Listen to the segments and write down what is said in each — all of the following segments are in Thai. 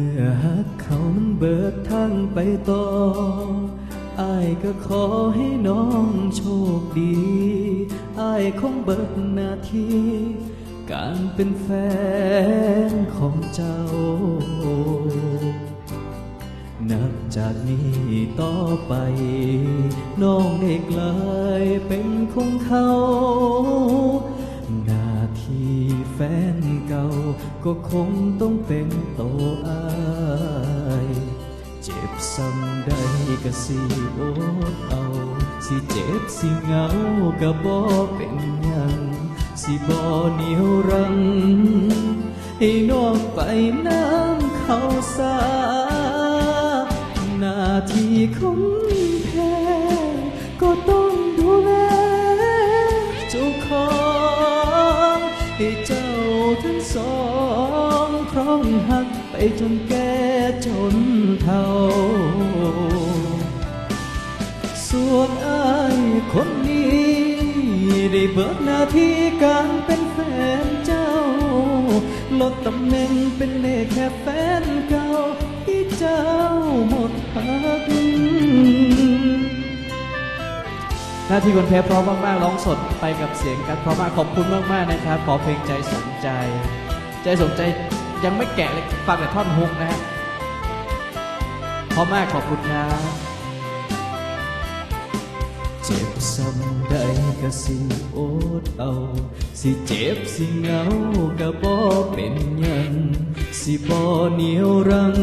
มื่อหักเขามันเบิดทางไปต่ออายก็ขอให้น้องโชคดีอายคงเบิดหน้าที่การเป็นแฟนของเจ้า นับจากนี้ต่อไป น้องได้กลายเป็นของเขา หน้าที่ แฟนเก่า ก็คงต้องเป็นโตอาย เจ็บซ้ำใดก็สิอดเอา สิเจ็บสิเหงาก็บ่เป็นหยัง สิบ่เหนียวรัง ให้น้องไปน้ำเขาสาหน้าที่ของ องครองหักไปจนแก่จนเฒ่า ส่วนอายคนนี้ได้เบิดหน้าที่การเป็นแฟนเจ้า ลดตำแหน่งเป็นเน่แค่แฟนเก่าที่เจ้าหมดพักหน้าที่คนแพ้พร้อมมากๆร้องสดไปกับเสียงกันพร้อมมากขอบคุณมากๆนะครับ ขอเพลงใจสนใจ ใจสนใจ ยังไม่แกะเลยฟังแต่ท่อนฮุกนะฮะพร้อมมากขอบคุณครับเจ็บซ้ำใดก็สิโอดเอา สิเจ็บสิเหงาก็บ่เป็นหยัง สิบ่เหนียวรัง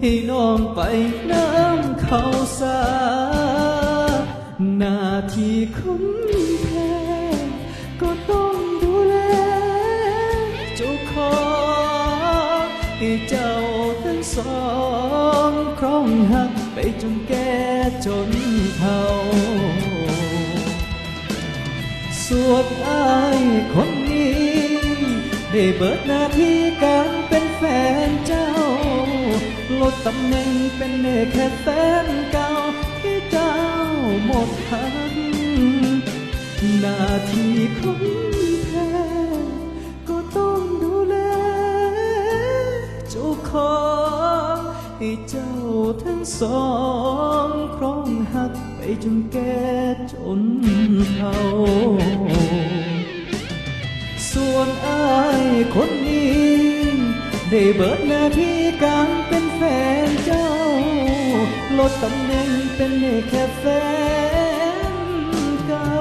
ให้น้องไปน้ำเขาสาหน้าที่ของ สองครองหักไปจนแก่จนเฒ่าสวนอายคนนี้ ได้เบิดหน้าที่การเป็นแฟนเจ้า ลดตำแหน่งเป็นแค่แฟนเก่าที่เจ้าหมดพันหน้าที่ของ ให้เจ้าทั้งสองครองหักไปจนแก่จนเฒ่าส่วนอายคนนี้ ได้เบิดหน้าที่การเป็นแฟนเจ้า ลดตำแหน่งเป็นแค่แฟนเก่า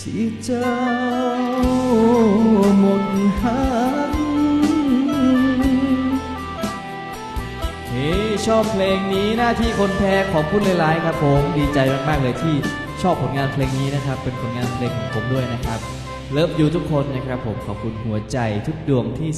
ที่เจ้าหมดหัก เฮ้ชอบเพลงนี้หน้าที่คนแพ้ขอบคุณหลายๆครับผมดีใจมากๆเลยที่ชอบผลงานเพลงนี้นะครับ เป็นผลงานเพลงของผมด้วยนะครับ เลิฟยูทุกคนนะครับผมขอบคุณหัวใจทุกดวงที่